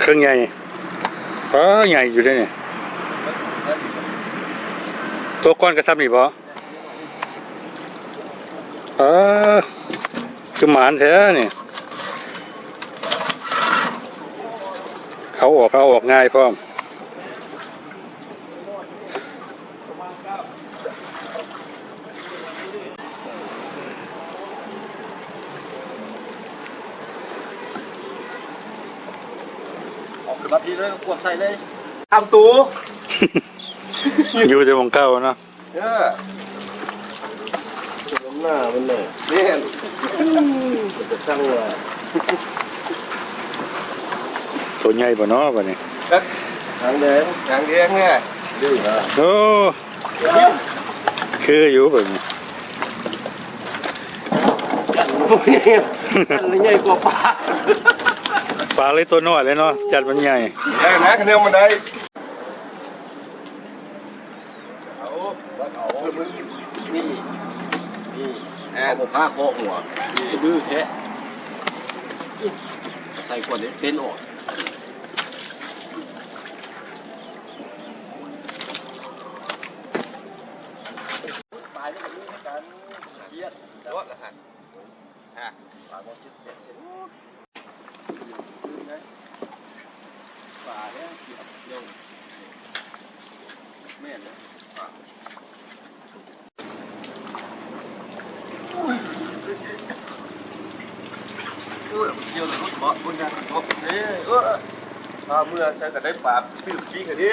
เครื่องใหญ่อ๋อใหญ่อยู่ด้วยเนี่ยตัวก้อนกระซับนี่ปะอ๋อคือหมานแท้เนี่ยเขาออกเขาออกง่ายพร้อม ออกขึ้นมาพี่เลยกวบใส่เลยทำตูอยู่แต่วงเก้าเนาะเออหน้ามันเลยนี่จะตั้งเลยตัวใหญ่ป่ะเนาะป่ะนี่หางแดงหางแดงไงดื้อนะโอ้คืออยู่แบบนี้มันใหญ่กว่าปลา ปลาเลยตัวน้อยเลยเนาะจัดมันใหญ่ได้นะคะแนนมันได้เอาเอามึงนี่นี่เอาผ้าโคหัวดื้อแท้ใส่ขวดนี้เป็นออกปลายนี่มันมีการเครียดแต่ว่าละหันฮะปลาบอลจิตเด็ดเสร็จปลาเนี่ยเกี่ยวเดียวแม่นนะปลาเออเกี่ ยวรถเบาะบนกันโอ้เอ้เออปลาเมื่อใช้แต่ได้ปลาปิ้วกี้กันดิ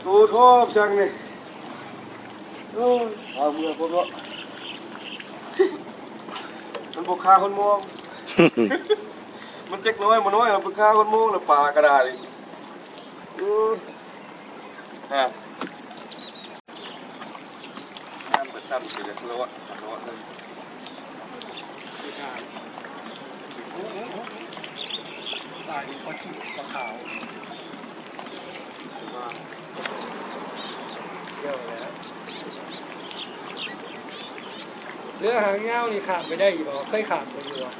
โตทอบจังนี่เออเอาเมื่อคนว่ามันบกคคาคนมอง มันเจ๊กน้อยมันน้อยมันบกคคาคนมองแล้วปลากระดาษอีกเออฮะน้ำเปิดตั้มสิเลยเลาะเลาะเลย ตายเพราะขี้ปลาขาวเดี๋ยวแล้วเรื่องหางเงานี่ขามไปได้อยู่หรอเคยขามไปอยู่หรอ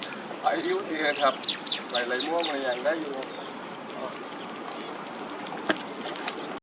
ไอ้ยิ้วนี่ครับไหลไหลม่วงอะไรอย่างได้อยู่